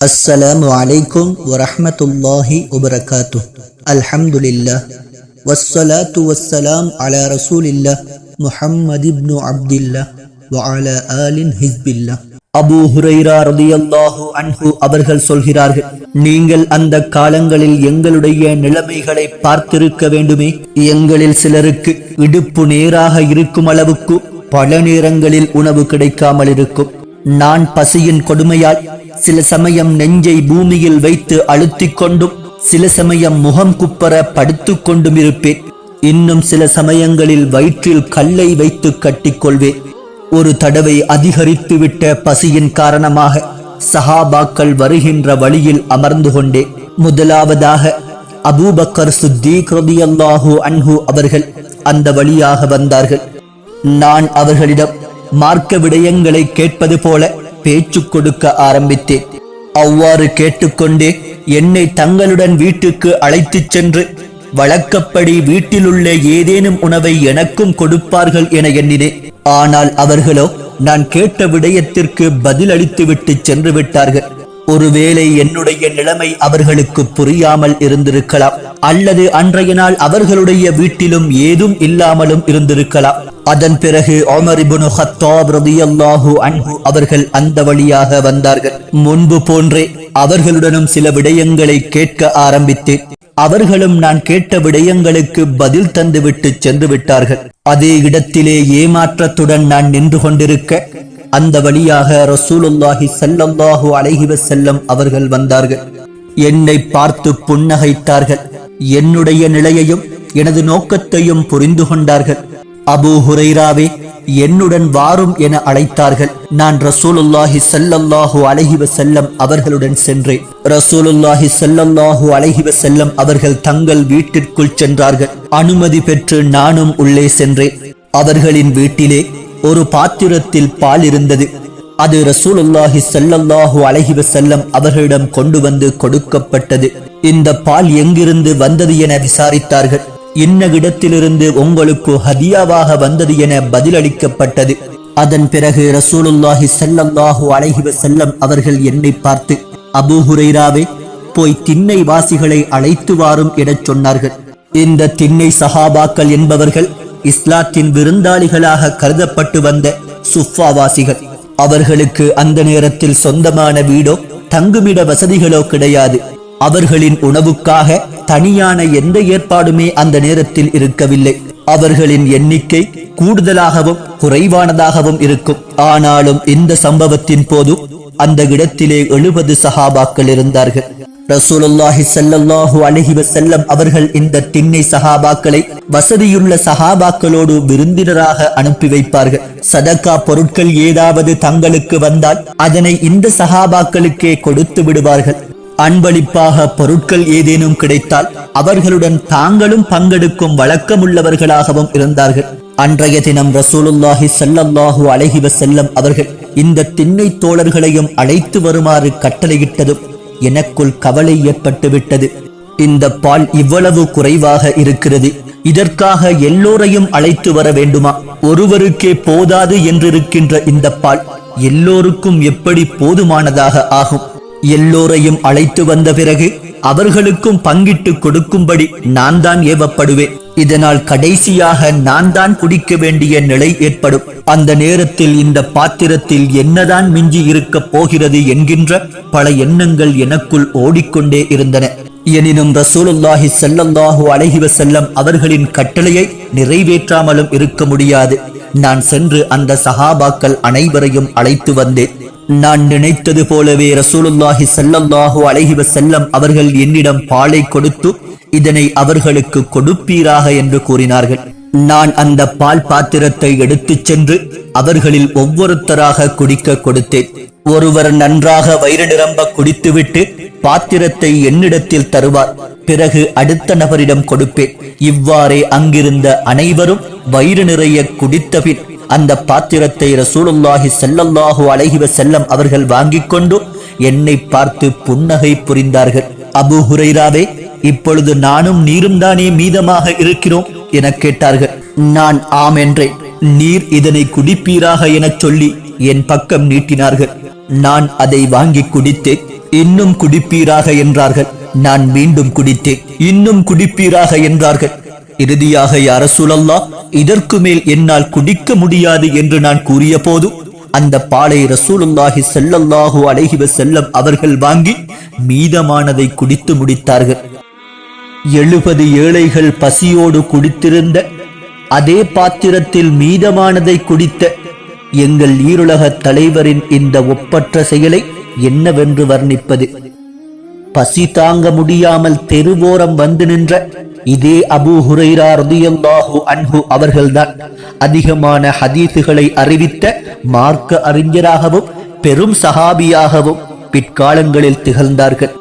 அஸ்ஸலாமு அலைக்கும் வரஹமத்துல்லாஹி உபரகாத்து அல்ஹம்துலில்லா வஸ்ஸலாத்து அலா ரசூலில்லா முஹம்மது அப்துல்லா அவர்கள் சொல்கிறார்கள் நீங்கள் அந்த காலங்களில் எங்களுடைய நிலைமைகளை பார்த்திருக்க வேண்டுமே. எங்களில் சிலருக்கு இடுப்பு நேராக இருக்கும் அளவுக்கு பல நேரங்களில் உணவு கிடைக்காமல் இருக்கும். நான் பசியின் கொடுமையால் சில சமயம் நெஞ்சை பூமியில் வைத்து அழுத்திக் கொண்டும் சில சமயம் முகம் குப்பர படுத்துக் கொண்டும் இருப்பேன். இன்னும் சில சமயங்களில் வயிற்றில் கல்லை வைத்து கட்டிக்கொள்வேன். ஒரு தடவை அதிகரித்துவிட்ட பசியின் காரணமாக சஹாபாக்கள் வருகின்ற வழியில் அமர்ந்து கொண்டே முதலாவதாக அபூபக்கர் சுத்தீக் ரதியல்லாஹு அன்ஹு அவர்கள் அந்த வழியாக வந்தார்கள். நான் அவர்களிடம் மார்க்க விடயங்களை கேட்பது போல பேச்சு கொடுக்க ஆரம்பித்தேன். அவ்வாறு கேட்டுக்கொண்டே என்னை தங்களுடன் வீட்டுக்கு அழைத்துச் சென்று வழக்கப்படி வீட்டிலுள்ள ஏதேனும் உணவை எனக்கும் கொடுப்பார்கள் என எண்ணினேன். ஆனால் அவர்களோ நான் கேட்ட விடயத்திற்கு பதில் அளித்துவிட்டு சென்று விட்டார்கள். ஒருவேளை என்னுடைய நிலைமை அவர்களுக்கு புரியாமல் இருந்திருக்கலாம். அல்லது அன்றைய நாள் அவர்களுடைய வீட்டிலும் ஏதும் இல்லாமலும் இருந்திருக்கலாம். அதன் பிறகு ஒமர் ஹத்தாப் அவர்கள் அந்த வழியாக வந்தார்கள். முன்பு போன்றே அவர்களுடனும் சில விடயங்களை கேட்க ஆரம்பித்தேன். அவர்களும் நான் கேட்ட விடயங்களுக்கு பதில் தந்துவிட்டு சென்று விட்டார்கள் அதே இடத்திலே ஏமாற்றத்துடன் நான் நின்று கொண்டிருக்க அந்த வழியாக ரசூலுல்லாஹி ஸல்லல்லாஹு அலைஹி செல்லம் அவர்கள் வந்தார்கள். என்னை பார்த்து புன்னகைத்தார்கள். என்னுடைய நிலையையும் எனது நோக்கத்தையும் புரிந்து கொண்டார்கள். அபூ ஹுரைராவே என்னுடன் வாரும் என அழைத்தார்கள். நான் ரசூலுல்லாஹி சல்லல்லாஹு அழகிவ செல்லம் அவர்களுடன் சென்றேன். ரசூலுல்லாஹி சல்லல்லாஹு அழகிவ செல்லம் அவர்கள் தங்கள் வீட்டிற்குள் சென்றார்கள். அனுமதி பெற்று நானும் உள்ளே சென்றேன். அவர்களின் வீட்டிலே ஒரு பாத்திரத்தில் பால் இருந்தது அது ரசூலுல்லாஹி சல்லல்லாஹு அலைஹி செல்லம் அவர்களிடம் கொண்டு வந்து கொடுக்கப்பட்டது. இந்த பால் எங்கிருந்து வந்தது என விசாரித்தார்கள். இன்ன இடத்திலிருந்து உங்களுக்கு ஹதியாவாக வந்தது என பதிலளிக்கப்பட்டது. அதன் பிறகு ரசூலுல்லாஹி சல்லல்லாஹு அலைஹி செல்லம் அவர்கள் என்னை பார்த்து அபூ ஹுரைராவே போய் திண்ணை வாசிகளை அழைத்து வாரும் எனச் சொன்னார்கள். இந்த திண்ணை சஹாபாக்கள் என்பவர்கள் இஸ்லாத்தின் விருந்தாளிகளாக கருதப்பட்டு வந்த சுஃபாவாசிகள். அவர்களுக்கு அந்த நேரத்தில் சொந்தமான வீடோ தங்குமிட வசதிகளோ கிடையாது. அவர்களின் உணவுக்காக தனியான எந்த ஏற்பாடுமே அந்த நேரத்தில் இருக்கவில்லை. அவர்களின் எண்ணிக்கை கூடுதலாகவும் குறைவானதாகவும் இருக்கும். ஆனாலும் இந்த சம்பவத்தின் போது அந்த இடத்திலே எழுபது சஹாபாக்கள் இருந்தார்கள். ரசூலுல்லாஹி சல்லல்லாஹு அலைஹி வஸல்லம் அவர்கள் இந்த திண்ணை சஹாபாக்களை வசதியுள்ள சஹாபாக்களோடு விருந்தினராக அனுப்பி வைப்பார்கள். சதக்கா பொருட்கள் ஏதாவது தங்களுக்கு வந்தால் அதனை இந்த சஹாபாக்களுக்கே கொடுத்து விடுவார்கள். அன்பளிப்பாக பொருட்கள் ஏதேனும் கிடைத்தால் அவர்களுடன் தாங்களும் பங்கெடுக்கும் வழக்கமுள்ளவர்களாகவும் இருந்தார்கள். அன்றைய தினம் ரசூலுல்லாஹி சல்லல்லாஹு அலைஹி செல்லம் அவர்கள் இந்த திண்ணை தோழர்களையும் அழைத்து வருமாறு கட்டளையிட்டதும் எனக்குள் கவலை ஏற்பட்டு விட்டது இந்த பால் இவ்வளவு குறைவாக இருக்கிறது. இதற்காக எல்லோரையும் அழைத்து வர வேண்டுமா? ஒருவருக்கே போதாது என்றிருக்கின்ற இந்த பால் எல்லோருக்கும் எப்படி போதுமானதாக ஆகும்? எல்லோரையும் அழைத்து வந்த பிறகு அவர்களுக்கும் பங்கிட்டு கொடுக்கும்படி நான் தான் ஏவப்படுவேன். இதனால் கடைசியாக நான் தான் குடிக்க வேண்டிய நிலை ஏற்படும். அந்த நேரத்தில் இந்த பாத்திரத்தில் என்னதான் மிஞ்சி இருக்க போகிறது என்கின்ற பல எண்ணங்கள் எனக்குள் ஓடிக்கொண்டே இருந்தன. எனினும் ரசூலுல்லாஹி செல்லல்லாஹு அழகிவ செல்லம் அவர்களின் கட்டளையை நிறைவேற்றாமலும் இருக்க முடியாது. நான் சென்று அந்த சஹாபாக்கள் அனைவரையும் அழைத்து வந்தேன். நான் நினைத்தது போலவே ரசூலுல்லாஹி சல்லல்லாஹு அலஹிவ செல்லம் அவர்கள் என்னிடம் பாலை கொடுத்து இதனை அவர்களுக்கு கொடுப்பீராக என்று கூறினார்கள். நான் அந்த பால் பாத்திரத்தை எடுத்துச் சென்று அவர்களில் ஒவ்வொருத்தராக குடிக்க கொடுத்தேன். ஒருவர் நன்றாக வயிறு நிரம்ப குடித்துவிட்டு பாத்திரத்தை என்னிடத்தில் தருவார். பிறகு அடுத்த நபரிடம் கொடுப்பேன். இவ்வாறே அங்கிருந்த அனைவரும் வயிறு நிறைய குடித்தபின் அந்த பாத்திரத்தை ரசூலுல்லாஹி செல்லல்லாஹு அழகிவ செல்லம் அவர்கள் வாங்கிக் கொண்டு என்னை பார்த்து புன்னகை புரிந்தார்கள். அபூ ஹுரைராவே இப்பொழுது நானும் நீரும் தானே மீதமாக இருக்கிறோம் எனக் கேட்டார்கள். நான் ஆம் என்றேன். நீர் இதனை குடிப்பீராக எனச் சொல்லி என் பக்கம் நீட்டினார்கள். நான் அதை வாங்கி குடித்தேன். இன்னும் குடிப்பீராக என்றார்கள். நான் மீண்டும் குடித்தேன். இன்னும் குடிப்பீராக என்றார்கள். இறுதியாக யார சூழல்லா இதற்கு மேல் என்னால் குடிக்க முடியாது என்று நான் கூறிய போது அந்த பாலை ரசூலுல்லாஹி செல்லல்லாஹு அழகிவ செல்லம் அவர்கள் வாங்கி மீதமானதை குடித்து முடித்தார்கள். எழுபது ஏழைகள் பசியோடு குடித்திருந்த அதே பாத்திரத்தில் மீதமானதை குடித்த எங்கள் ஈருலக தலைவரின் இந்த ஒப்பற்ற செயலை என்னவென்று வர்ணிப்பது? பசி தாங்க முடியாமல் தெருவோரம் வந்து நின்ற இதே அபு ஹுரைரா ரதியல்லாஹு அன்ஹு அவர்கள்தான் அதிகமான ஹதீசுகளை அறிவித்த மார்க்க அறிஞராகவும் பெரும் சஹாபியாகவும் பிற்காலங்களில் திகழ்ந்தார்கள்.